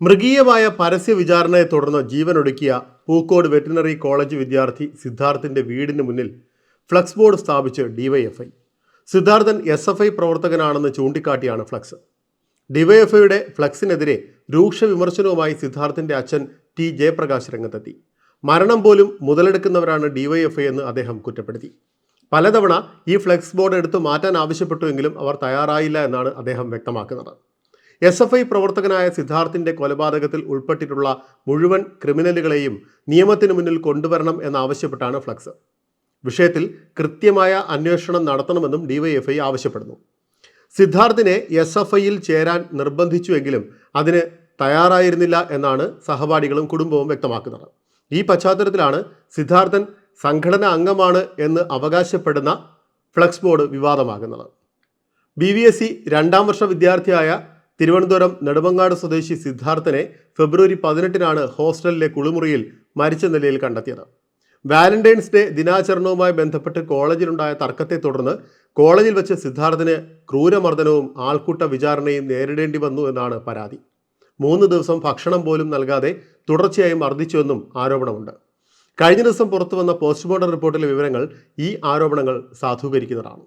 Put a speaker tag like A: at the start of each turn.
A: മൃഗീയമായ പരസ്യ വിചാരണയെ തുടർന്ന് ജീവനൊടുക്കിയ പൂക്കോട് വെറ്റിനറി കോളേജ് വിദ്യാർത്ഥി സിദ്ധാർത്ഥിന്റെ വീടിന് മുന്നിൽ ഫ്ലക്സ് ബോർഡ് സ്ഥാപിച്ച് DYFI Sidharthan S F I പ്രവർത്തകനാണെന്ന് ചൂണ്ടിക്കാട്ടിയാണ് ഫ്ലക്സ്. ഡിവൈഎഫ്ഐയുടെ ഫ്ലക്സിനെതിരെ രൂക്ഷ വിമർശനവുമായി സിദ്ധാർത്ഥിന്റെ അച്ഛൻ ടി ജയപ്രകാശ് രംഗത്തെത്തി. മരണം പോലും മുതലെടുക്കുന്നവരാണ് ഡിവൈഎഫ്ഐ എന്ന് അദ്ദേഹം കുറ്റപ്പെടുത്തി. പലതവണ ഈ ഫ്ലക്സ് ബോർഡ് എടുത്തു മാറ്റാൻ ആവശ്യപ്പെട്ടുവെങ്കിലും അവർ തയ്യാറായില്ല എന്നാണ് അദ്ദേഹം വ്യക്തമാക്കുന്നത്. എസ് എഫ് ഐ പ്രവർത്തകനായ സിദ്ധാർത്ഥിന്റെ കൊലപാതകത്തിൽ ഉൾപ്പെട്ടിട്ടുള്ള മുഴുവൻ ക്രിമിനലുകളെയും നിയമത്തിന് മുന്നിൽ കൊണ്ടുവരണം എന്നാവശ്യപ്പെട്ടാണ് ഫ്ലക്സ്. വിഷയത്തിൽ കൃത്യമായ അന്വേഷണം നടത്തണമെന്നും ഡിവൈഎഫ്ഐ ആവശ്യപ്പെടുന്നു. സിദ്ധാർത്ഥിനെ എസ് എഫ് ഐയിൽ ചേരാൻ നിർബന്ധിച്ചുവെങ്കിലും അതിന് തയ്യാറായിരുന്നില്ല എന്നാണ് സഹപാഠികളും കുടുംബവും വ്യക്തമാക്കുന്നത്. ഈ പശ്ചാത്തലത്തിലാണ് സിദ്ധാർത്ഥൻ സംഘടന അംഗമാണ് എന്ന് അവകാശപ്പെടുന്ന ഫ്ലക്സ് ബോർഡ് വിവാദമാകുന്നത്. ബി വി എസ് സി രണ്ടാം വർഷ വിദ്യാർത്ഥിയായ തിരുവനന്തപുരം നെടുമങ്ങാട് സ്വദേശി സിദ്ധാർത്ഥനെ ഫെബ്രുവരി പതിനെട്ടിനാണ് ഹോസ്റ്റലിലെ കുളിമുറിയിൽ മരിച്ച നിലയിൽ കണ്ടെത്തിയത്. വാലന്റൈൻസ് ഡേ ദിനാചരണവുമായി ബന്ധപ്പെട്ട് കോളേജിലുണ്ടായ തർക്കത്തെ തുടർന്ന് കോളേജിൽ വെച്ച് സിദ്ധാർത്ഥന് ക്രൂരമർദ്ദനവും ആൾക്കൂട്ട വിചാരണയും നേരിടേണ്ടി വന്നു എന്നാണ് പരാതി. മൂന്ന് ദിവസം ഭക്ഷണം പോലും നൽകാതെ തുടർച്ചയായി മർദ്ദിച്ചുവെന്നും ആരോപണമുണ്ട്. കഴിഞ്ഞ ദിവസം പുറത്തുവന്ന പോസ്റ്റ്മോർട്ടം റിപ്പോർട്ടിലെ വിവരങ്ങൾ ഈ ആരോപണങ്ങൾ സാധൂകരിക്കുന്നതാണ്.